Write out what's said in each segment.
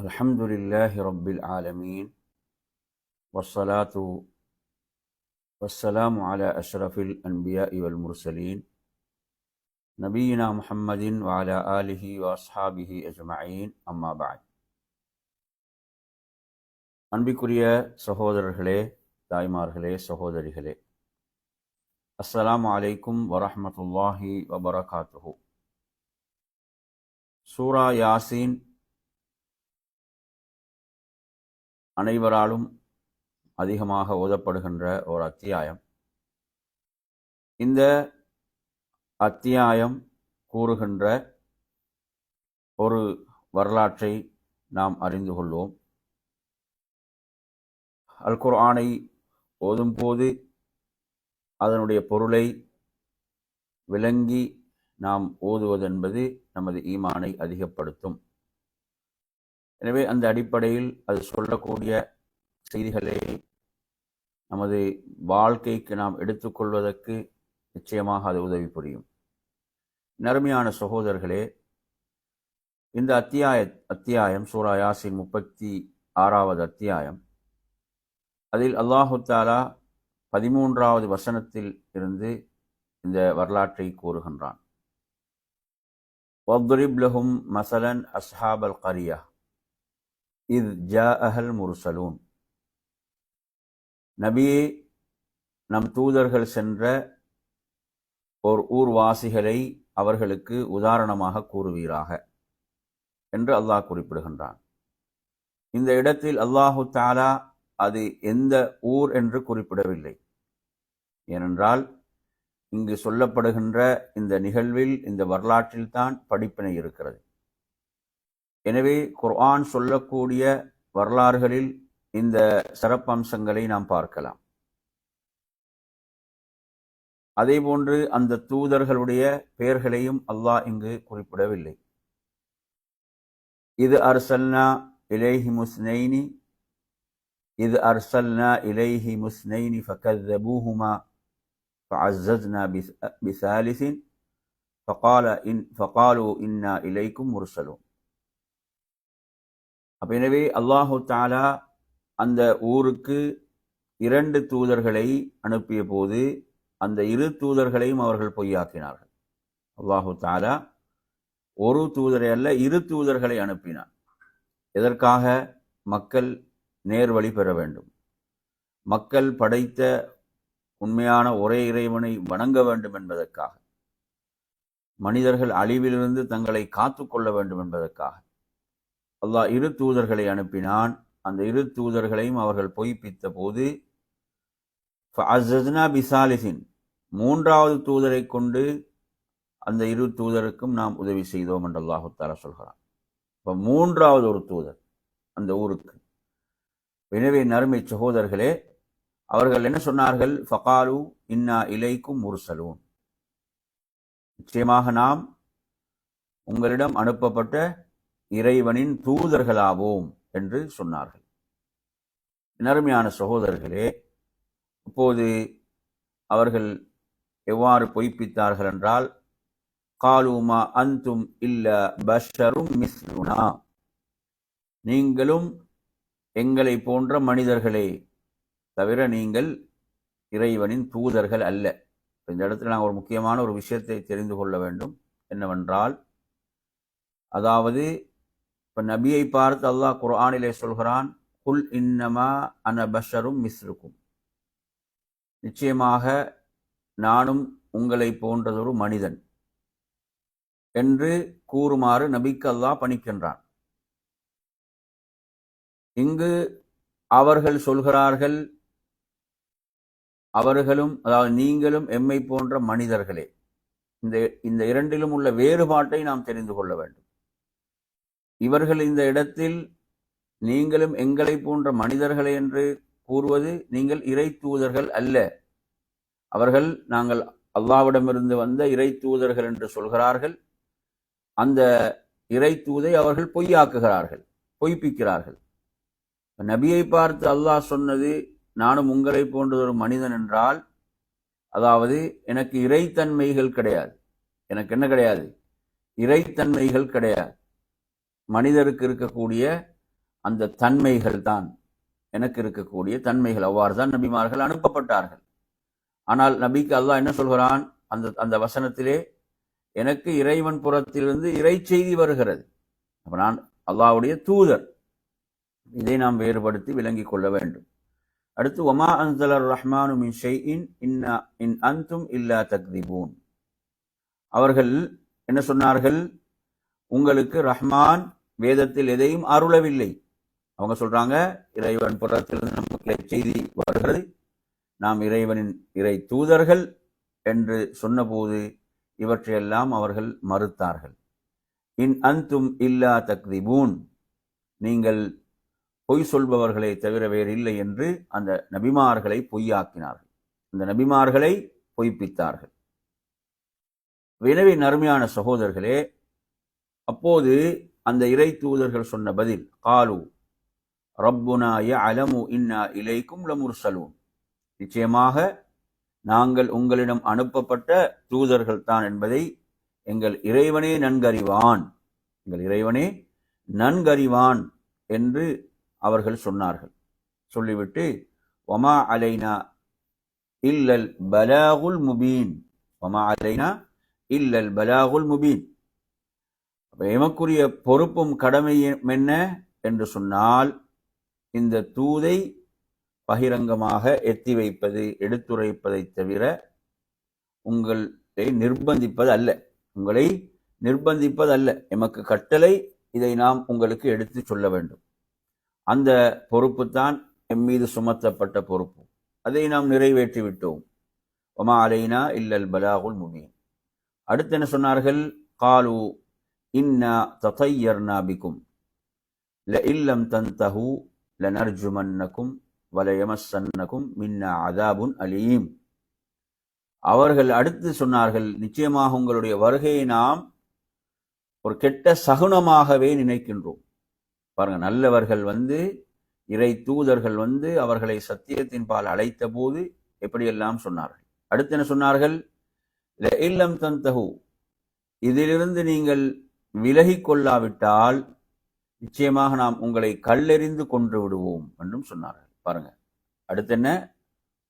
الحمد لله رب العالمين والصلاة والسلام على أشرف الأنبياء والمرسلين نبينا محمد وعلى آله وأصحابه أجمعين أما بعد அன்பிக்குரிய சகோதரர்களே தாய்மார்களே சகோதரிகளே அஸ்ஸலாமு அலைக்கும் வரஹ்மத்துல்லாஹி வபரகாத்துஹு சூரா யாசீன் அனைவராலும் அதிகமாக ஓதப்படுகின்ற ஒரு அத்தியாயம். இந்த அத்தியாயம் கூறுகின்ற ஒரு வரலாற்றை நாம் அறிந்து கொள்வோம். அல் குர்ஆனை ஓதும்போது அதனுடைய பொருளை விளங்கி நாம் ஓதுவதென்பது நமது ஈமானை அதிகப்படுத்தும். எனவே அந்த அடிப்படையில் அது சொல்லக்கூடிய செய்திகளை நமது வாழ்க்கைக்கு நாம் எடுத்துக்கொள்வதற்கு நிச்சயமாக அது உதவி புரியும். நருமையான சகோதரர்களே இந்த அத்தியாய அத்தியாயம் சூரா யாசின் முப்பத்தி ஆறாவது அத்தியாயம் அதில் அல்லாஹு தாலா பதிமூன்றாவது வசனத்தில் இருந்து இந்த வரலாற்றை கூறுகின்றான். வப்துரிப்லஹும் மசலன் அஸ்ஹாபல் கரியா இத் ஜா அஹல் முர்சலூன் நபியே நம் தூதர்கள் சென்ற ஓர் ஊர்வாசிகளை அவர்களுக்கு உதாரணமாக கூறுவீராக என்று அல்லாஹ் குறிப்பிடுகின்றான். இந்த இடத்தில் அல்லாஹு தாலா அது எந்த ஊர் என்று குறிப்பிடவில்லை. ஏனென்றால் இங்கு சொல்லப்படுகின்ற இந்த நிகழ்வில் இந்த வரலாற்றில்தான் படிப்பினை இருக்கிறது. எனவே குர்ஆன் சொல்லக்கூடிய வரலாறுகளில் இந்த சிறப்பம்சங்களை நாம் பார்க்கலாம் அதேபோன்று அந்த தூதர்களுடைய பெயர்களையும் அல்லாஹ் இங்கு குறிப்பிடவில்லை இது அர்சல்னா இலேஹி முஸ்னைனி إذ أرسلنا إليه مسنين فكذبوهما فعززنا بثالث فقال إن فقالوا إنا إليكم مرسلون அப்போ எனவே அல்லாஹு தாலா அந்த ஊருக்கு இரண்டு தூதர்களை அனுப்பிய போது அந்த இரு தூதர்களையும் அவர்கள் பொய்யாக்கினார்கள். அல்லாஹு தாலா ஒரு தூதரை அல்ல இரு தூதர்களை அனுப்பினார் எதற்காக? மக்கள் நேர்வழி பெற வேண்டும். மக்கள் படைத்த உண்மையான ஒரே இறைவனை வணங்க வேண்டும் என்பதற்காக. மனிதர்கள் அழிவிலிருந்து தங்களை காத்து கொள்ள வேண்டும் என்பதற்காக. அல்லாஹ் இரு தூதர்களை அனுப்பினான். அந்த இரு தூதர்களையும் அவர்கள் பொய்ப்பித்த போது பிசாலிசின். மூன்றாவது தூதரை கொண்டு அந்த இரு தூதருக்கும் நாம் உதவி செய்தோம் என்று அல்லாஹு சொல்கிறான். இப்போ மூன்றாவது ஒரு தூதர் அந்த ஊருக்கு. எனவே நறுமை சகோதரர்களே அவர்கள் என்ன சொன்னார்கள்? ஃபகாலு இன்னா இலைக்கும் முர்சலூன். நிச்சயமாக நாம் உங்களிடம் அனுப்பப்பட்ட இறைவனின் தூதர்களாவோம் என்று சொன்னார்கள். நறுமையான சகோதரர்களே இப்போது அவர்கள் எவ்வாறு பொய்ப்பித்தார்கள் என்றால் காலூமா அந்தும் இல்ல பஷரும் மிஸ்லுனா. நீங்களும் எங்களை போன்ற மனிதர்களே தவிர நீங்கள் இறைவனின் தூதர்கள் அல்ல. இந்த இடத்துல நாங்கள் ஒரு முக்கியமான ஒரு விஷயத்தை தெரிந்து கொள்ள வேண்டும். என்னவென்றால் அதாவது இப்போ நபியை பார்த்து அல்லாஹ் குர்ஆனிலே சொல்கிறான் குல் இன்னமா அன பஷரும் மிஸ்ருக்கும் நிச்சயமாக நானும் உங்களை போன்றதொரு மனிதன் என்று கூறுமாறு நபிக்கு அல்லாஹ் பணிக்கின்றான். இங்கு அவர்கள் சொல்கிறார்கள் அவர்களும் அதாவது நீங்களும் எம்மை போன்ற மனிதர்களே. இந்த இந்த இரண்டிலும் உள்ள வேறுபாட்டை நாம் தெரிந்து கொள்ள வேண்டும். இவர்கள் இந்த இடத்தில் நீங்களும் எங்களை போன்ற மனிதர்களே என்று கூறுவது நீங்கள் இறை தூதர்கள் அல்ல. அவர்கள் நாங்கள் அல்லாவிடமிருந்து வந்த இறை தூதர்கள் என்று சொல்கிறார்கள். அந்த இறை தூதை அவர்கள் பொய்யாக்குகிறார்கள் பொய்ப்பிக்கிறார்கள். நபியை பார்த்து அல்லாஹ் சொன்னது நானும் உங்களை போன்ற ஒரு மனிதன் என்றால் அதாவது எனக்கு இறைத்தன்மைகள் கிடையாது. எனக்கு என்ன கிடையாது? இறைத்தன்மைகள் கிடையாது. மனிதருக்கு இருக்கக்கூடிய அந்த தன்மைகள் தான் எனக்கு இருக்கக்கூடிய தன்மைகள். அவ்வாறு தான் நபிமார்கள் அனுப்பப்பட்டார்கள். ஆனால் நபிக்கு அல்லாஹ் என்ன சொல்கிறான்? அந்த அந்த வசனத்திலே எனக்கு இறைவன் புறத்திலிருந்து இறை செய்தி வருகிறது. அப்போ நான் அல்லாவுடைய தூதர். இதை நாம் வேறுபடுத்தி விளங்கிக் கொள்ள வேண்டும். அடுத்து ஒமா அன்சலர் ரஹ்மானு மின் ஷைஇன் இன்னா இன் அந்தும் இல்லா தக்திபூன். அவர்கள் என்ன சொன்னார்கள்? உங்களுக்கு ரஹ்மான் வேதத்தில் எதையும் அருளவில்லை. அவங்க சொல்றாங்க இறைவன் புறத்திலிருந்து நமக்கு செய்தி வருகிறது. நாம் இறைவனின் இறை தூதர்கள் என்று சொன்னபோது இவற்றையெல்லாம் அவர்கள் மறுத்தார்கள். இன் அந்தும் இல்லா தக்திபூன். நீங்கள் பொய் சொல்பவர்களை தவிர வேறு இல்லை என்று அந்த நபிமார்களை பொய்யாக்கினார்கள். அந்த நபிமார்களை பொய்ப்பித்தார்கள். எனவே அருமையான சகோதரர்களே அப்போது அந்த இறை தூதர்கள் சொன்ன பதில் காலு ரப்புனா அலமு இன்னா இலைக்கும் லமுர்சலூன். நிச்சயமாக நாங்கள் உங்களிடம் அனுப்பப்பட்ட தூதர்கள் தான் என்பதை எங்கள் இறைவனே நன்கறிவான். எங்கள் இறைவனே நன்கறிவான் என்று அவர்கள் சொன்னார்கள். சொல்லிவிட்டு ஒமா அலைனா இல்லல் பலாகுல் முபீன். ஒமா அலைனா இல்லல் பலாகுல் முபீன். அப்போ எமக்குரிய பொறுப்பும் கடமையும் என்ன? என்று சொன்னால் இந்த தூதை பகிரங்கமாக எத்தி வைப்பது எடுத்துரைப்பதை தவிர உங்களை நிர்பந்திப்பது அல்ல. உங்களை நிர்பந்திப்பது அல்ல எமக்கு கட்டளை இதை நாம் உங்களுக்கு எடுத்து சொல்ல வேண்டும். அந்த பொறுப்பு தான் எம் மீது சுமத்தப்பட்ட பொறுப்பு. அதை நாம் நிறைவேற்றி விட்டோம். ஒமா அலைனா இல்லல் பலாகுல் முபீன். அடுத்து என்ன சொன்னார்கள்? காலு இன்னா தத்தையர் நாபிக்கும் ல இல்லம் தந்தஹு லனர்ஜுமன்னக்கும் வலயமசன்னக்கும் மின்னா அதாபுன் அலீம். அவர்கள் அடுத்து சொன்னார்கள் நிச்சயமாக உங்களுடைய வருகையை நாம் ஒரு கெட்ட சகுனமாகவே நினைக்கின்றோம். பாருங்க நல்லவர்கள் வந்து இறை தூதர்கள் வந்து அவர்களை சத்தியத்தின் பால் அழைத்த போது எப்படியெல்லாம் சொன்னார்கள்? அடுத்து என்ன சொன்னார்கள்? இல்லம் தந்தகு இதிலிருந்து நீங்கள் விலகிக் கொள்ளாவிட்டால் நிச்சயமாக நாம் உங்களை கல்லெறிந்து கொன்று விடுவோம் என்றும் சொன்னார்கள். பாருங்க. அடுத்து என்ன?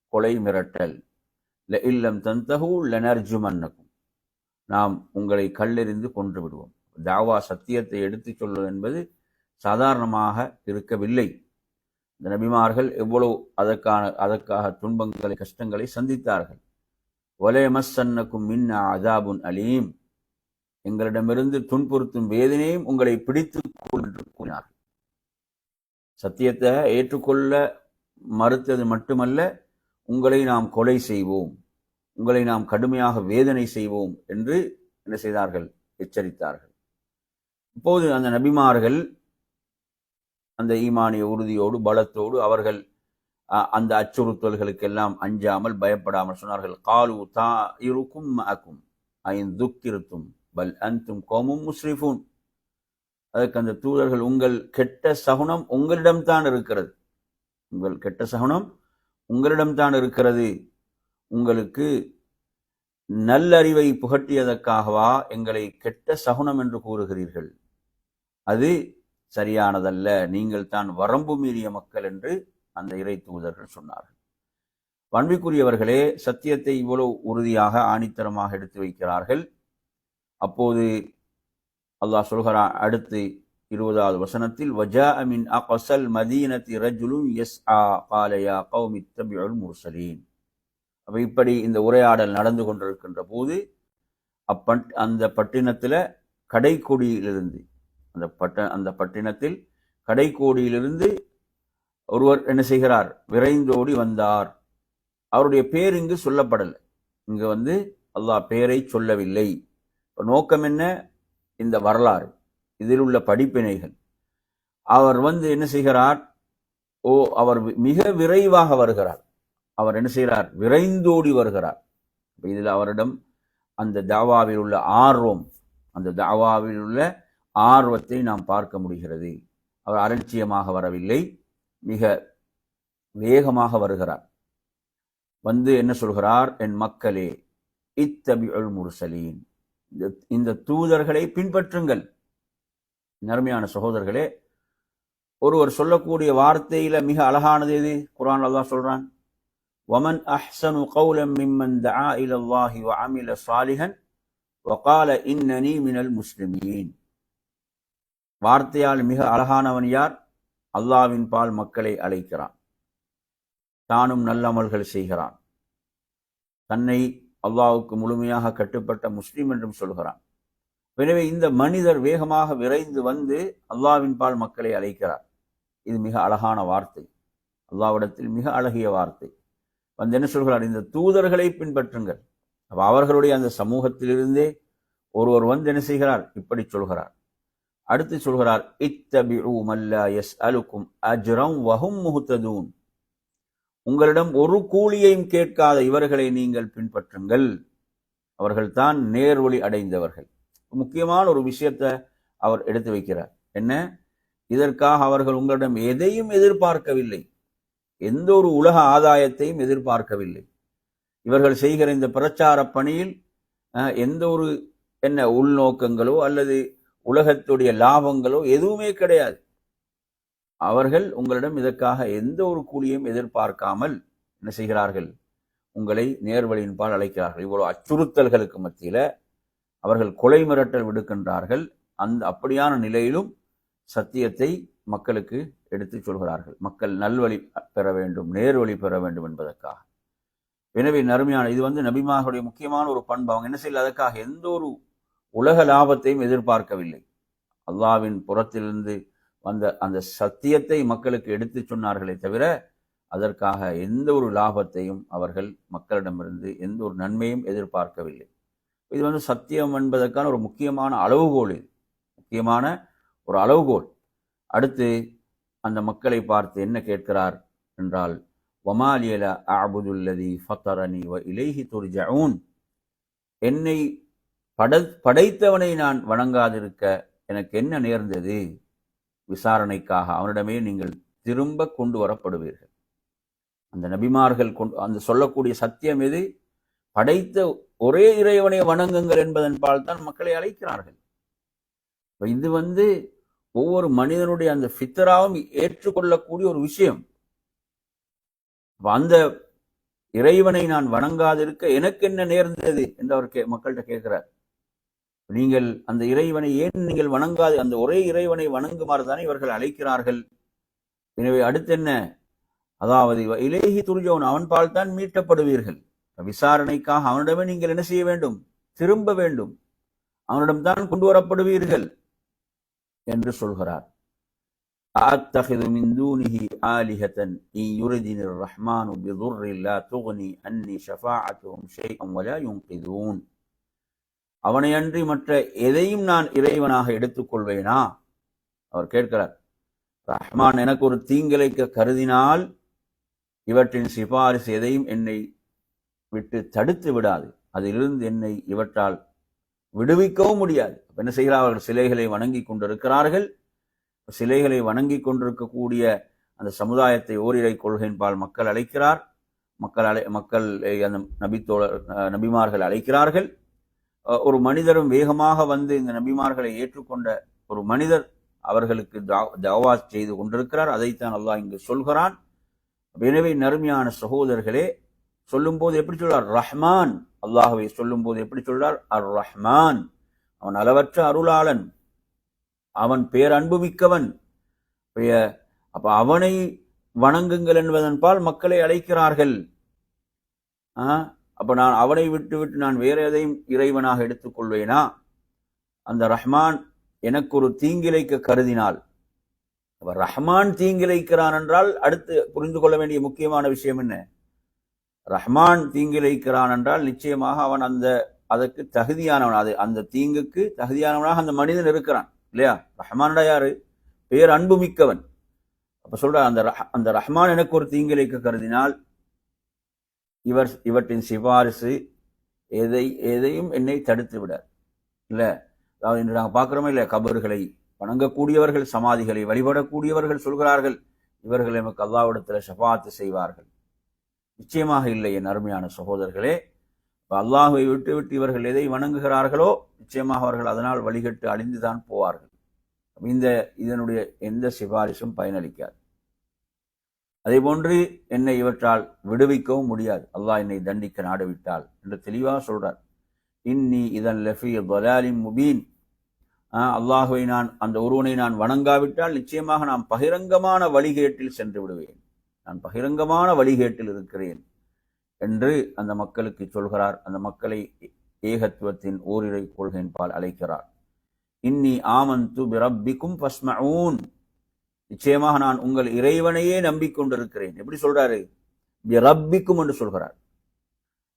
கொலை மிரட்டல். இல்லம் தந்தகு லனர்ஜுமன்னக்கும். நாம் உங்களை கல்லெறிந்து கொன்று விடுவோம். தாவா சத்தியத்தை எடுத்துச் சொல்வது என்பது சாதாரணமாக இருக்கவில்லை. இந்த நபிமார்கள் எவ்வளவு அதற்கான அதற்காக துன்பங்களை கஷ்டங்களை சந்தித்தார்கள். ஒலேமசன்னக்கும் மின்ன அதாபுன் அலீம். எங்களிடமிருந்து துன்புறுத்தும் வேதனையும் உங்களை பிடித்துக் கொண்டு கூறினார்கள் சத்தியத்தை ஏற்றுக்கொள்ள மறுத்தது மட்டுமல்ல உங்களை நாம் கொலை செய்வோம் உங்களை நாம் கடுமையாக வேதனை செய்வோம் என்று என்ன செய்தார்கள்? எச்சரித்தார்கள். இப்போது அந்த நபிமார்கள் அந்த ஈமானிய உறுதியோடு பலத்தோடு அவர்கள் அந்த அச்சுறுத்தல்களுக்கெல்லாம் அஞ்சாமல் பயப்படாமல் சொன்னார்கள். காலு தா இருக்கும் அக்கும் ஐந்துக்கிருத்தும் பல் அந்தும் கோமும் முஸ்ரிஃபூன். அதற்கு அந்த தூதர்கள் உங்கள் கெட்ட சகுனம் உங்களிடம்தான் இருக்கிறது. உங்கள் கெட்ட சகுனம் உங்களிடம்தான் இருக்கிறது. உங்களுக்கு நல்லறிவை புகட்டியதற்காகவா எங்களை கெட்ட சகுனம் என்று கூறுகிறீர்கள். அது சரியானதல்ல. நீங்கள் தான் வரம்பு மீறிய மக்கள் என்று அந்த இறை தூதர்கள் சொன்னார்கள். பண்பிக்குரியவர்களே சத்தியத்தை இவ்வளவு உறுதியாக ஆணித்தரமாக எடுத்து வைக்கிறார்கள். அப்போது அல்லாஹ் சொல்கிறான் அடுத்து இருபதாவது வசனத்தில் வஜா அமின் அகசல் மதீனத்தி ரஜுலும் எஸ் ஆ காலயா கௌமி முர்சலீன் அப்போ இப்படி இந்த உரையாடல் நடந்து கொண்டிருக்கின்ற போது அப்பட் அந்த பட்டினத்தில் கடைக்கோடியிலிருந்து அந்த பட்ட அந்த பட்டினத்தில் கடைக்கோடியிலிருந்து ஒருவர் என்ன செய்கிறார்? விரைந்தோடி வந்தார். அவருடைய பேர் இங்கு சொல்லப்படலை. இங்கு வந்து அல்லாஹ் பேரை சொல்லவில்லை. நோக்கம் என்ன? இந்த வரலாறு. இதில் உள்ள படிப்பினைகள். அவர் வந்து என்ன செய்கிறார்? ஓ அவர் மிக விரைவாக வருகிறார். அவர் என்ன செய்கிறார்? விரைந்தோடி வருகிறார். இதில் அவரிடம் அந்த தாவாவில் உள்ள ஆர்வம் அந்த தாவாவில் உள்ள ஆர்வத்தை நாம் பார்க்க முடிகிறது. அவர் அலட்சியமாக வரவில்லை. மிக வேகமாக வருகிறார். வந்து என்ன சொல்கிறார்? என் மக்களே இத்தபி முர்சலீன். இந்த தூதர்களை பின்பற்றுங்கள் நறுமையான சகோதரர்களே ஒருவர் சொல்லக்கூடிய வார்த்தையில மிக அழகானது எது குரான் அல்லாஹ் சொல்றான் ومن أحسن قولا ممن دعا إلى الله وعمل صالحا وقال إنني من المسلمين வார்த்தையால் மிக அழகானவன் யார் அல்லாவின் பால் மக்களை அழைக்கிறான் தானும் நல்லமல்கள் செய்கிறான் தன்னை அல்லாவுக்கு முழுமையாக கட்டுப்பட்ட முஸ்லீம் என்றும் சொல்கிறான். எனவே இந்த மனிதர் வேகமாக விரைந்து வந்து அல்லாவின் பால் மக்களை அழைக்கிறார். இது மிக அழகான வார்த்தை. அல்லாவிடத்தில் மிக அழகிய வார்த்தை. வந்து என்ன சொல்கிறார்? இந்த தூதர்களை பின்பற்றுங்கள். அப்போ அவர்களுடைய அந்த சமூகத்திலிருந்தே ஒருவர் வந்து என்ன செய்கிறார்? இப்படி சொல்கிறார். அடுத்து சொல்கிறார் இத்தபி மல்லா எஸ் அலுக்கும் அஜ்ரம் வஹும் முஹ்ததூன். உங்களிடம் ஒரு கூலியையும் கேட்காத இவர்களை நீங்கள் பின்பற்றுங்கள். அவர்கள்தான் நேர்வழி அடைந்தவர்கள். முக்கியமான ஒரு விஷயத்தை அவர் எடுத்து வைக்கிறார். என்ன? இதற்காக அவர்கள் உங்களிடம் எதையும் எதிர்பார்க்கவில்லை. எந்த ஒரு உலக ஆதாயத்தையும் எதிர்பார்க்கவில்லை. இவர்கள் செய்கிற இந்த பிரச்சார பணியில் அஹ், எந்த ஒரு என்ன உள்நோக்கங்களோ அல்லது உலகத்துடைய லாபங்களோ எதுவுமே கிடையாது. அவர்கள் உங்களிடம் இதற்காக எந்த ஒரு கூலியையும் எதிர்பார்க்காமல் என்ன செய்கிறார்கள்? உங்களை நேர்வழியின்பால் அழைக்கிறார்கள். இவ்வளவு அச்சுறுத்தல்களுக்கு மத்தியில அவர்கள் கொலை மிரட்டல் விடுக்கின்றார்கள். அந்த அப்படியான நிலையிலும் சத்தியத்தை மக்களுக்கு எடுத்துச் சொல்கிறார்கள். மக்கள் நல்வழி பெற வேண்டும் நேர்வழி பெற வேண்டும் என்பதற்காக. எனவே நறுமையான இது வந்து நபிமார்களுடைய முக்கியமான ஒரு பண்பு. அவங்க என்ன செய்யல? அதற்காக எந்த ஒரு உலக லாபத்தையும் எதிர்பார்க்கவில்லை. அல்லாவின் புறத்திலிருந்து வந்த அந்த சத்தியத்தை மக்களுக்கு எடுத்துச் சொன்னார்களே தவிர அதற்காக எந்த ஒரு லாபத்தையும் அவர்கள் மக்களிடமிருந்து எந்த ஒரு நன்மையும் எதிர்பார்க்கவில்லை. இது வந்து சத்தியம் என்பதற்கான ஒரு முக்கியமான அளவுகோல் இது. முக்கியமான ஒரு அளவுகோல். அடுத்து அந்த மக்களை பார்த்து என்ன கேட்கிறார் என்றால் வமாலியல அபுதுல்லதி ஃபத்தரணி வ இலேஹி துர்ஜவுன் என்னை பட படைத்தவனை நான் வணங்காதிருக்க எனக்கு என்ன நேர்ந்தது? விசாரணைக்காக அவனிடமே நீங்கள் திரும்ப கொண்டு வரப்படுவீர்கள். அந்த நபிமார்கள் கொண்டு அந்த சொல்லக்கூடிய சத்தியம் எது? படைத்த ஒரே இறைவனை வணங்குங்கள் என்பதன் பால் தான் மக்களை அழைக்கிறார்கள். இது வந்து ஒவ்வொரு மனிதனுடைய அந்த ஃபித்தராவும் ஏற்றுக்கொள்ளக்கூடிய ஒரு விஷயம். அந்த இறைவனை நான் வணங்காதிருக்க எனக்கு என்ன நேர்ந்தது? என்று அவர் கே மக்கள்கிட்ட கேட்கிறார். நீங்கள் அந்த இறைவனை ஏன் நீங்கள் வணங்காது அந்த ஒரே இறைவனை வணங்குமாறு தானே இவர்கள் அழைக்கிறார்கள் எனவே அடுத்து என்ன அதாவது இலேஹி துரிஜோன் அவன் பால் தான் மீட்டப்படுவீர்கள் விசாரணைக்காக அவனிடமே நீங்கள் என்ன செய்ய வேண்டும் திரும்ப வேண்டும் அவனிடம்தான் கொண்டு வரப்படுவீர்கள் என்று சொல்கிறார் أتخذ من دونه آلهة إن يردني الرحمن بضر لا تغني عني شفاعتهم شيئا ولا ينقذون அவனையன்றி மற்ற எதையும் நான் இறைவனாக எடுத்துக்கொள்வேனா? அவர் கேட்கிறார் ரஹ்மான் எனக்கு ஒரு தீங்கிழைக்க கருதினால் இவற்றின் சிபாரிசு எதையும் என்னை விட்டு தடுத்து விடாது. அதிலிருந்து என்னை இவற்றால் விடுவிக்கவும் முடியாது. என்ன செய்கிறார்? அவர்கள் சிலைகளை வணங்கி கொண்டிருக்கிறார்கள். சிலைகளை வணங்கி கொண்டிருக்கக்கூடிய அந்த சமுதாயத்தை ஓரிரை கொள்கையின்பால் மக்கள் அழைக்கிறார். மக்கள் அழை மக்கள் அந்த நபித்தோழர் நபிமார்கள் அழைக்கிறார்கள். ஒரு மனிதரும் வேகமாக வந்து இந்த நபிமார்களை ஏற்றுக்கொண்ட ஒரு மனிதர் அவர்களுக்கு தவா செய்து கொண்டிருக்கிறார். அதைத்தான் அல்லாஹ் இங்கு சொல்கிறான். எனவே நறுமையான சகோதரர்களே சொல்லும்போது எப்படி சொல்றார்? ரஹ்மான். அல்லாஹுவை சொல்லும்போது எப்படி சொல்றார்? அர் ரஹ்மான் அவன் அளவற்ற அருளாளன். அவன் பேரன்பு மிக்கவன் அப்ப அவனை வணங்குங்கள் என்பதன்பால் மக்களை அழைக்கிறார்கள். அப்போ நான் அவனை விட்டு விட்டு நான் வேற எதையும் இறைவனாக எடுத்துக்கொள்வேனா அந்த ரஹ்மான் எனக்கு ஒரு தீங்கிழைக்க கருதினால். அவர் ரஹ்மான் தீங்கிழைக்கிறான் என்றால் அடுத்து புரிந்து கொள்ள வேண்டிய முக்கியமான விஷயம் என்ன? ரஹ்மான் தீங்கிழைக்கிறான் என்றால் நிச்சயமாக அவன் அந்த அதற்கு தகுதியானவன். அது அந்த தீங்குக்கு தகுதியானவனாக அந்த மனிதன் இருக்கிறான். இல்லையா? ரஹ்மானடா யாரு? பேர் அன்பு மிக்கவன் அப்ப சொல்ற அந்த அந்த ரஹ்மான் எனக்கு ஒரு தீங்கிழைக்க கருதினால் இவர் இவற்றின் சிபாரிசு எதை எதையும் என்னை தடுத்து விடார் இல்லை? அதாவது இன்று நாங்கள் பார்க்குறோமே இல்லை கபர்களை வணங்கக்கூடியவர்கள் சமாதிகளை வழிபடக்கூடியவர்கள் சொல்கிறார்கள். இவர்கள் எமக்கு அல்லாவிடத்தில் ஷபாத்து செய்வார்கள். நிச்சயமாக இல்லை என் அருமையான சகோதரர்களே. அல்லாஹுவை விட்டு விட்டு இவர்கள் எதை வணங்குகிறார்களோ நிச்சயமாக அவர்கள் அதனால் வழிகட்டு அழிந்துதான் போவார்கள். இந்த இதனுடைய எந்த சிபாரிசும் பயனளிக்காது. அதே போன்று என்னை இவற்றால் விடுவிக்கவும் முடியாது. அல்லாஹ் என்னை தண்டிக்க நாடுவிட்டால் என்று தெளிவாக சொல்றார். இன்னி இதன் லெஃபி பலாலின் முபீன். அல்லாஹுவை நான் அந்த ஒருவனை நான் வணங்காவிட்டால் நிச்சயமாக நான் பகிரங்கமான வழிகேட்டில் சென்று விடுவேன். நான் பகிரங்கமான வழிகேட்டில் இருக்கிறேன் என்று அந்த மக்களுக்கு சொல்கிறார். அந்த மக்களை ஏகத்துவத்தின் ஓரிரை கொள்கையின் பால் அழைக்கிறார். இன்னி ஆமந்து பிரப்பிக்கும் பஸ்மஊன் நிச்சயமாக நான் உங்கள் இறைவனையே நம்பிக்கொண்டிருக்கிறேன். எப்படி சொல்றாரு? பிரப்பிக்கும் என்று சொல்கிறார்.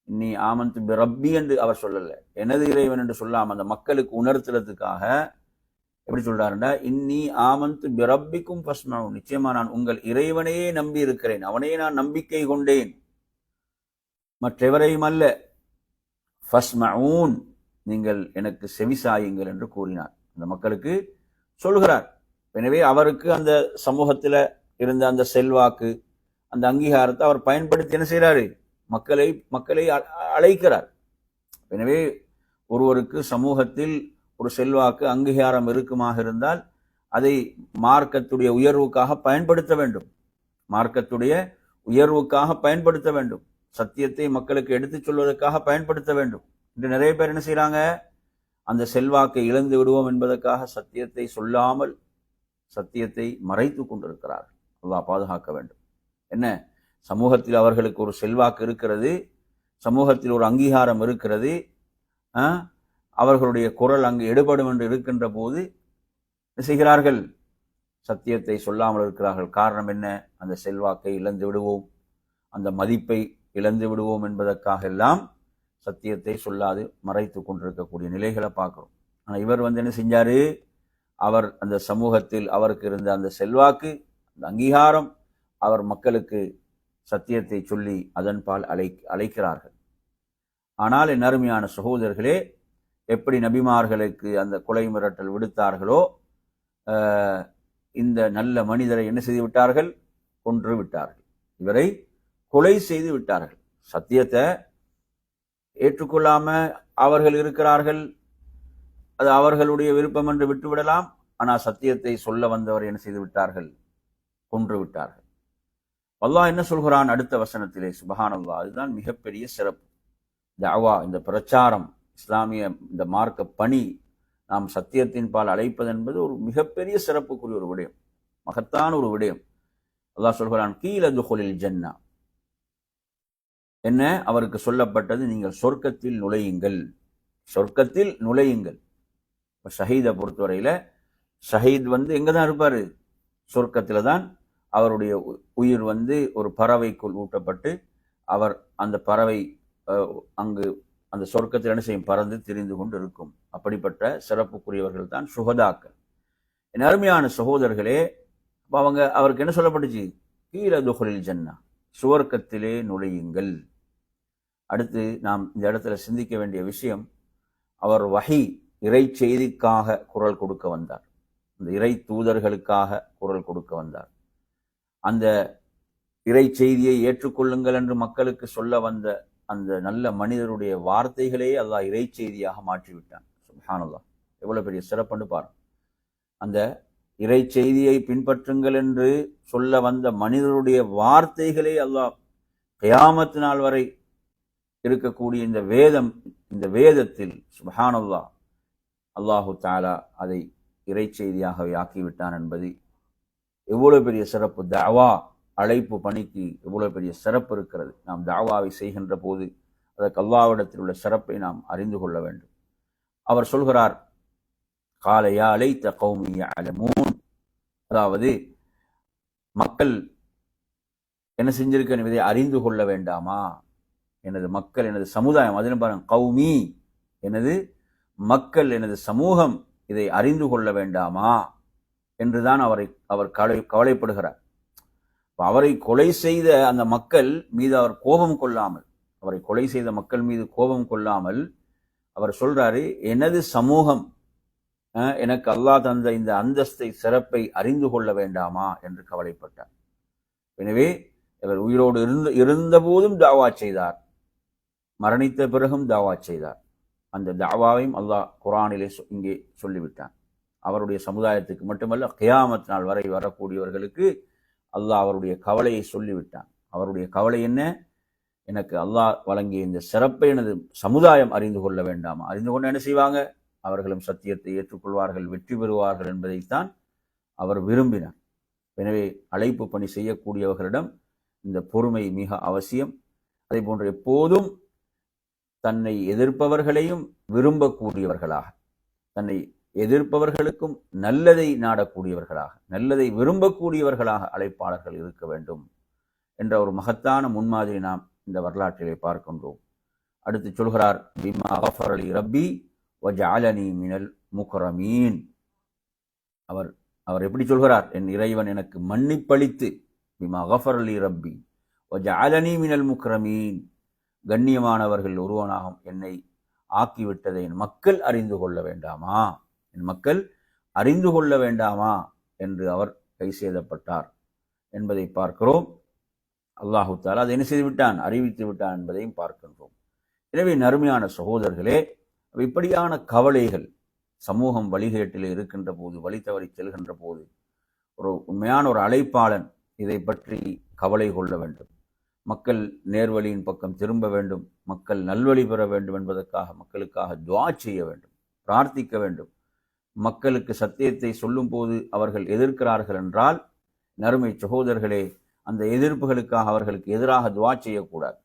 நீ ஆமந்த் பிரப்பி என்று அவர் சொல்லல. எனது இறைவன் என்று சொல்லாம அந்த மக்களுக்கு உணர்த்துறதுக்காக எப்படி சொல்றாருன்னா இன்னி ஆமந்த் பிரப்பிக்கும் பஸ்மாவும் நிச்சயமா நான் உங்கள் இறைவனையே நம்பி இருக்கிறேன் அவனையே நான் நம்பிக்கை கொண்டேன். மற்றெவரையும் அல்ல. ஃபஸ்மஊன் நீங்கள் எனக்கு செவிசாயுங்கள் என்று கூறினார். அந்த மக்களுக்கு சொல்கிறார். எனவே அவருக்கு அந்த சமூகத்தில் இருந்த அந்த செல்வாக்கு அந்த அங்கீகாரத்தை அவர் பயன்படுத்தி என்ன செய்கிறாரு மக்களை மக்களை அழைக்கிறார். எனவே ஒருவருக்கு சமூகத்தில் ஒரு செல்வாக்கு அங்கீகாரம் இருக்குமாக இருந்தால் அதை மார்க்கத்துடைய உயர்வுக்காக பயன்படுத்த வேண்டும். மார்க்கத்துடைய உயர்வுக்காக பயன்படுத்த வேண்டும். சத்தியத்தை மக்களுக்கு எடுத்துச் சொல்வதற்காக பயன்படுத்த வேண்டும். இன்று நிறைய பேர் என்ன செய்யறாங்க அந்த செல்வாக்கை இழந்து விடுவோம் என்பதற்காக சத்தியத்தை சொல்லாமல் சத்தியத்தை மறைத்து கொண்டிருக்கிறார் அல்லாஹ் பாதுகாக்க வேண்டும். என்ன? சமூகத்தில் அவர்களுக்கு ஒரு செல்வாக்கு இருக்கிறது சமூகத்தில் ஒரு அங்கீகாரம் இருக்கிறது அவர்களுடைய குரல் அங்கு எடுபடும் என்று இருக்கின்ற போது செய்கிறார்கள்? சத்தியத்தை சொல்லாமல் இருக்கிறார்கள். காரணம் என்ன? அந்த செல்வாக்கை இழந்து விடுவோம். அந்த மதிப்பை இழந்து விடுவோம் என்பதற்காக எல்லாம் சத்தியத்தை சொல்லாது மறைத்து கொண்டிருக்கக்கூடிய நிலைகளை பார்க்குறோம். ஆனால் இவர் வந்து என்ன செஞ்சாரு? அவர் அந்த சமூகத்தில் அவருக்கு இருந்த அந்த செல்வாக்கு அந்த அங்கீகாரம் அவர் மக்களுக்கு சத்தியத்தை சொல்லி அதன்பால் அழை அழைக்கிறார்கள். ஆனால் என் அருமையான சகோதரர்களே எப்படி நபிமார்களுக்கு அந்த கொலை மிரட்டல் விடுத்தார்களோ இந்த நல்ல மனிதரை என்ன செய்து விட்டார்கள்? கொன்று விட்டார்கள். இவரை கொலை செய்து விட்டார்கள். சத்தியத்தை ஏற்றுக்கொள்ளாம அவர்கள் இருக்கிறார்கள். அது அவர்களுடைய விருப்பம் என்று விட்டுவிடலாம். ஆனால் சத்தியத்தை சொல்ல வந்தவர் என்ன செய்து விட்டார்கள்? கொன்று விட்டார்கள். அல்லாஹ் என்ன சொல்கிறான் அடுத்த வசனத்திலே? சுபஹானல்லா அதுதான் மிகப்பெரிய சிறப்பு. தாவா இந்த பிரச்சாரம் இஸ்லாமிய இந்த மார்க்க பணி நாம் சத்தியத்தின் பால் அழைப்பது என்பது ஒரு மிகப்பெரிய சிறப்புக்குரிய ஒரு விடயம் மகத்தான ஒரு விடயம். அல்லாஹ் சொல்கிறான் கீழதுகொலில் ஜன்னா. என்ன? அவருக்கு சொல்லப்பட்டது நீங்கள் சொர்க்கத்தில் நுழையுங்கள். சொர்க்கத்தில் நுழையுங்கள். இப்போ ஷஹீதை பொறுத்தவரையில் ஷஹீத் வந்து எங்கே தான் இருப்பார்? சொர்க்கத்தில் தான் அவருடைய உயிர் வந்து ஒரு பறவைக்குள் ஊட்டப்பட்டு அவர் அந்த பறவை அங்கு அந்த சொர்க்கத்தில் என்ன செய்யும்? பறந்து திரிந்து கொண்டு இருக்கும். அப்படிப்பட்ட சிறப்புக்குரியவர்கள் தான் சுகதாக்கள். என் அருமையான சகோதரர்களே அவங்க அவருக்கு என்ன சொல்லப்பட்டுச்சு? கீழ துகலில் ஜன்னா சுவர்க்கத்திலே நுழையுங்கள். அடுத்து நாம் இந்த இடத்துல சிந்திக்க வேண்டிய விஷயம் அவர் வகை இறை செய்திக்காக குரல் கொடுக்க வந்தார். இந்த இறை தூதர்களுக்காக குரல் கொடுக்க வந்தார். அந்த இறை செய்தியை ஏற்றுக்கொள்ளுங்கள் என்று மக்களுக்கு சொல்ல வந்த அந்த நல்ல மனிதருடைய வார்த்தைகளே அல்லாஹ் இறை செய்தியாக மாற்றிவிட்டான். சுஹானுல்லா எவ்வளவு பெரிய சிறப்புன்னு பாருங்க. அந்த இறை செய்தியை பின்பற்றுங்கள் என்று சொல்ல வந்த மனிதருடைய வார்த்தைகளே அல்லாஹ் கயாமத்து நாள் வரை இருக்கக்கூடிய இந்த வேதம் இந்த வேதத்தில் சுபஹானல்லா அல்லாஹு தாலா அதை இறைச்செய்தியாகவே ஆக்கிவிட்டான் என்பது எவ்வளவு பெரிய சிறப்பு. தாவா அழைப்பு பணிக்கு எவ்வளோ பெரிய சிறப்பு இருக்கிறது. நாம் தாவாவை செய்கின்ற போது அதற்கு அல்லாவிடத்தில் உள்ள சிறப்பை நாம் அறிந்து கொள்ள வேண்டும். அவர் சொல்கிறார் காலையா அழைத்த கௌமிய அலமூன் அதாவது மக்கள் என்ன செஞ்சிருக்க என்பதை அறிந்து கொள்ள வேண்டாமா? எனது மக்கள் எனது சமுதாயம் அதிலும் பாருங்க கௌமி எனது மக்கள் எனது சமூகம் இதை அறிந்து கொள்ள வேண்டாமா? என்றுதான் அவரை அவர் கவலை கவலைப்படுகிறார். அவரை கொலை செய்த அந்த மக்கள் மீது அவர் கோபம் கொள்ளாமல் அவரை கொலை செய்த மக்கள் மீது கோபம் கொள்ளாமல் அவர் சொல்றாரு எனது சமூகம் எனக்கு அல்லாஹ் தந்த இந்த அந்தஸ்தை சிறப்பை அறிந்து கொள்ள வேண்டாமா? என்று கவலைப்பட்டார். எனவே இவர் உயிரோடு இருந்த இருந்தபோதும் தாவா செய்தார். மரணித்த பிறகும் தாவா செய்தார். அந்த தாவாவையும் அல்லாஹ் குரானிலே இங்கே சொல்லிவிட்டான். அவருடைய சமுதாயத்துக்கு மட்டுமல்ல கியாமத் நாள் வரை வரக்கூடியவர்களுக்கு அல்லாஹ் அவருடைய கவலையை சொல்லிவிட்டான். அவருடைய கவலை என்ன? எனக்கு அல்லாஹ் வழங்கிய இந்த சிறப்பை எனது சமுதாயம் அறிந்து கொள்ள வேண்டாமா? அறிந்து கொண்டு என்ன செய்வாங்க? அவர்களும் சத்தியத்தை ஏற்றுக்கொள்வார்கள் வெற்றி பெறுவார்கள் என்பதைத்தான் அவர் விரும்பினார். எனவே அழைப்பு பணி செய்யக்கூடியவர்களிடம் இந்த பொறுமை மிக அவசியம். அதே போன்று எப்போதும் தன்னை எதிர்ப்பவர்களையும் விரும்பக்கூடியவர்களாக தன்னை எதிர்ப்பவர்களுக்கும் நல்லதை நாடக்கூடியவர்களாக நல்லதை விரும்பக்கூடியவர்களாக அழைப்பாளர்கள் இருக்க வேண்டும் என்ற ஒரு மகத்தான முன்மாதிரி நாம் இந்த வரலாற்றிலே பார்க்கின்றோம். அடுத்து சொல்கிறார் பிமா அஃபர் அலி ரப்பி வஜாலனி மினல் முகரமீன். அவர் அவர் எப்படி சொல்கிறார் என் இறைவன் எனக்கு மன்னிப்பளித்து பிமா அஃபர் அலி ரப்பி வஜாலனி மினல் முக்ரமீன். கண்ணியமானவர்கள் ஒருவனாகும் என்னை ஆக்கிவிட்டதை என் மக்கள் அறிந்து கொள்ள வேண்டாமா? என் மக்கள் அறிந்து கொள்ள வேண்டாமா? என்று அவர் கை செய்தப்பட்டார் என்பதை பார்க்கிறோம். அல்லாஹு தாலா அதை என்ன செய்து விட்டான் அறிவித்து விட்டான் என்பதையும் பார்க்கின்றோம். எனவே நறுமையான சகோதரர்களே இப்படியான கவலைகள் சமூகம் வழிகேட்டில் இருக்கின்ற போது வழி தவறி செல்கின்ற போது ஒரு உண்மையான ஒரு அழைப்பாளன் இதை பற்றி கவலை கொள்ள வேண்டும். மக்கள் நேர்வழியின் பக்கம் திரும்ப வேண்டும் மக்கள் நல்வழி பெற வேண்டும் என்பதற்காக மக்களுக்காக துவா செய்ய வேண்டும் பிரார்த்திக்க வேண்டும். மக்களுக்கு சத்தியத்தை சொல்லும் போது அவர்கள் எதிர்க்கிறார்கள் என்றால் நறுமை சகோதரர்களே அந்த எதிர்ப்புகளுக்காக அவர்களுக்கு எதிராக துவா செய்யக்கூடாது.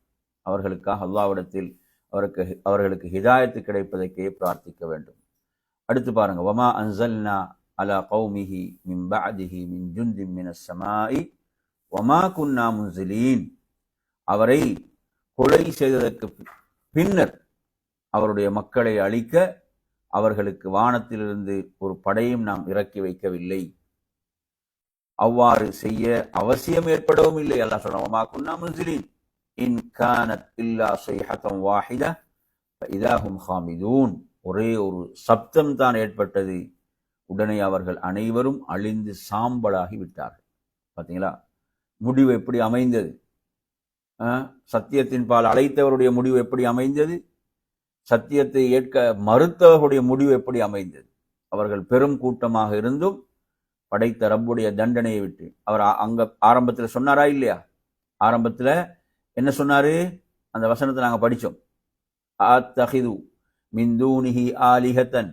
அவர்களுக்காக அல்லாவிடத்தில் அவருக்கு அவர்களுக்கு ஹிதாயத்து கிடைப்பதற்கே பிரார்த்திக்க வேண்டும். அடுத்து பாருங்க வமா அன்சல்னா அலா கௌமிஹி மின் பாதிஹி மின் ஜுந்தின் மினஸ் ஸமாஇ வமா குன்னா முன்சிலீன். அவரை கொலை செய்ததற்கு பின்னர் அவருடைய மக்களை அழிக்க அவர்களுக்கு வானத்திலிருந்து ஒரு படையும் நாம் இறக்கி வைக்கவில்லை. அவ்வாறு செய்ய அவசியம் ஏற்படவும் இல்லை. அல்லா சொல்றோமா குன்னா முன்சிலின். இன் கானத் இல்லா சைஹத்தம் வாஹித இதாகும் ஹாமிதூன். ஒரே ஒரு சப்தம் தான் ஏற்பட்டது. உடனே அவர்கள் அனைவரும் அழிந்து சாம்பலாகி விட்டார்கள். பார்த்தீங்களா முடிவு எப்படி அமைந்தது? சத்தியத்தின் பால் அழைத்தவருடைய முடிவு எப்படி அமைந்தது? சத்தியத்தை ஏற்க மறுத்தவர்களுடைய முடிவு எப்படி அமைந்தது? அவர்கள் பெரும் கூட்டமாக இருந்தும் படைத்த ரப்புடைய தண்டனையை விட்டு அவர் அங்க ஆரம்பத்தில் சொன்னாரா இல்லையா? ஆரம்பத்தில் என்ன சொன்னாரு? அந்த வசனத்தை நாங்கள் படித்தோம் ஆத்தஹிது மிந்தூனிஹி ஆலிஹத்தன்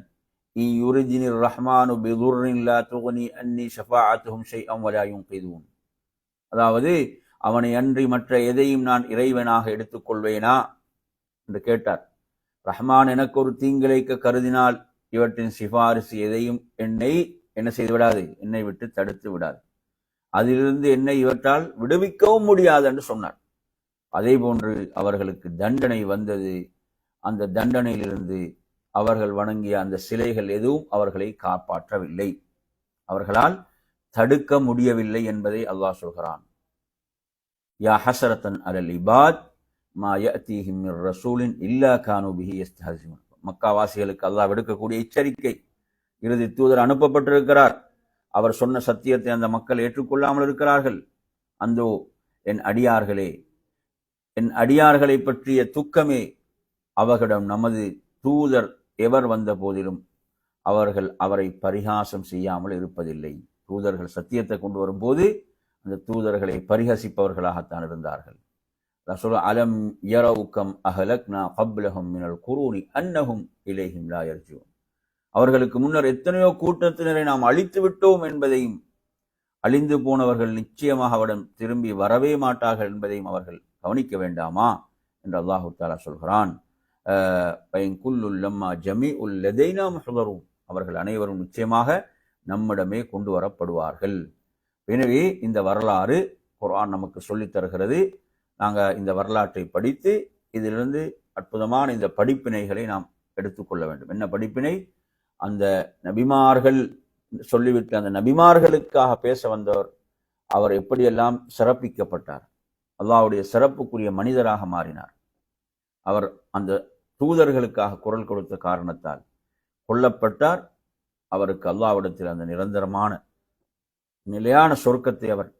இ யுரிஜினிர் ரஹ்மானு பிதுர்னில்லா துகுனி அன்னி ஷஃபாஅத்துஹும் ஷைஅம் வலா யுன்கிதூன். அதாவது அவனை அன்றி மற்ற எதையும் நான் இறைவனாக எடுத்துக்கொள்வேனா? என்று கேட்டார். ரஹ்மான் எனக்கு ஒரு தீங்கிழைக்க கருதினால் இவற்றின் சிபாரிசு எதையும் என்னை என்ன செய்து விடாது என்னை விட்டு தடுத்து விடாது. அதிலிருந்து என்னை இவற்றால் விடுவிக்கவும் முடியாது என்று சொன்னார். அதே போன்று அவர்களுக்கு தண்டனை வந்தது. அந்த தண்டனையிலிருந்து அவர்கள் வணங்கிய அந்த சிலைகள் எதுவும் அவர்களை காப்பாற்றவில்லை. அவர்களால் தடுக்க முடியவில்லை என்பதை அல்லாஹ் சொல்கிறான். யா ஹசரத்தன் அலல் இபாத் மா யஅதீஹிம் ரசூலின் இல்லா கானு பிஹி யஸ்தஹசிமுன் மக்காவாசிகளுக்கு அல்லாஹ் விடுக்கக்கூடிய எச்சரிக்கை. இறுதி தூதர் அனுப்பப்பட்டிருக்கிறார். அவர் சொன்ன சத்தியத்தை அந்த மக்கள் ஏற்றுக்கொள்ளாமல் இருக்கிறார்கள். அந்தோ என் அடியார்களே என் அடியார்களை பற்றிய துக்கமே அவர்களிடம் நமது தூதர் எவர் வந்த போதிலும் அவர்கள் அவரை பரிகாசம் செய்யாமல் இருப்பதில்லை. தூதர்கள் சத்தியத்தை கொண்டு வரும்போது அந்த தூதர்களை பரிகசிப்பவர்களாகத்தான் இருந்தார்கள். ரசூல் அலம் யரவுக்கம் அஹலக்னா கப்லஹும் மினல் குரூனி அன்னஹும் இலேஹிம் லா அவர்களுக்கு முன்னர் எத்தனையோ கூட்டத்தினரை நாம் அழித்து விட்டோம் என்பதையும் அழிந்து போனவர்கள் நிச்சயமாக அவரிடம் திரும்பி வரவே மாட்டார்கள் என்பதையும் அவர்கள் கவனிக்க வேண்டாமா என்று அல்லாஹு தாலா சொல்கிறான். குல்லுல்லம்மா ஜமி உல் லெதைனா முஹதரும் அவர்கள் அனைவரும் நிச்சயமாக நம்மிடமே கொண்டு வரப்படுவார்கள். எனவே இந்த வரலாறு குரான் நமக்கு சொல்லித் தருகிறது. நாங்கள் இந்த வரலாற்றை படித்து இதிலிருந்து அற்புதமான இந்த படிப்பினைகளை நாம் எடுத்துக்கொள்ள வேண்டும். என்ன படிப்பினை? அந்த நபிமார்கள் சொல்லிவிட்டு அந்த நபிமார்களுக்காக பேச வந்தவர் அவர் எப்படியெல்லாம் சிறப்பிக்கப்பட்டார். அல்லாவுடைய சிறப்புக்குரிய மனிதராக மாறினார். அவர் அந்த தூதர்களுக்காக குரல் கொடுத்த காரணத்தால் கொல்லப்பட்டார். அவருக்கு அல்லாவிடத்தில் அந்த நிரந்தரமான நிலையான சொர்க்கத்தை அவர்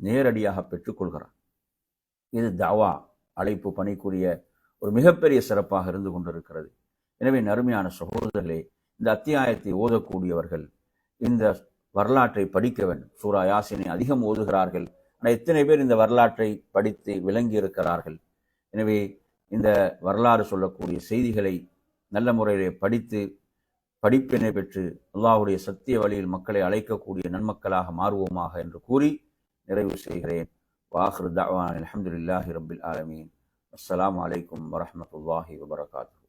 நேரடியாக பெற்றுக்கொள்கிறார். இது தவா அழைப்பு பணிக்குரிய ஒரு மிகப்பெரிய சிறப்பாக இருந்து கொண்டிருக்கிறது. எனவே நறுமையான சகோதரர்களே இந்த அத்தியாயத்தை ஓதக்கூடியவர்கள் இந்த வரலாற்றை படிக்க வேண்டும் சூரா யாசினை அதிகம் ஓதுகிறார்கள். ஆனால் எத்தனை பேர் இந்த வரலாற்றை படித்து விளங்கி இருக்கிறார்கள் எனவே இந்த வரலாறு சொல்லக்கூடிய செய்திகளை நல்ல முறையிலே படித்து படிப்பினை பெற்று அல்லாஹுடைய சத்திய வழியில் மக்களை அழைக்கக்கூடிய நன்மக்களாக மாறுவோமாக என்று கூறி நிறைவு செய்கிறேன். வாஹ்ரு தவான் அலமதுல்லாஹி ரபில் ஆலமீன் அஸ்லாம் அலைக்கும் வரமத்துல்லாஹி வபரகாத்து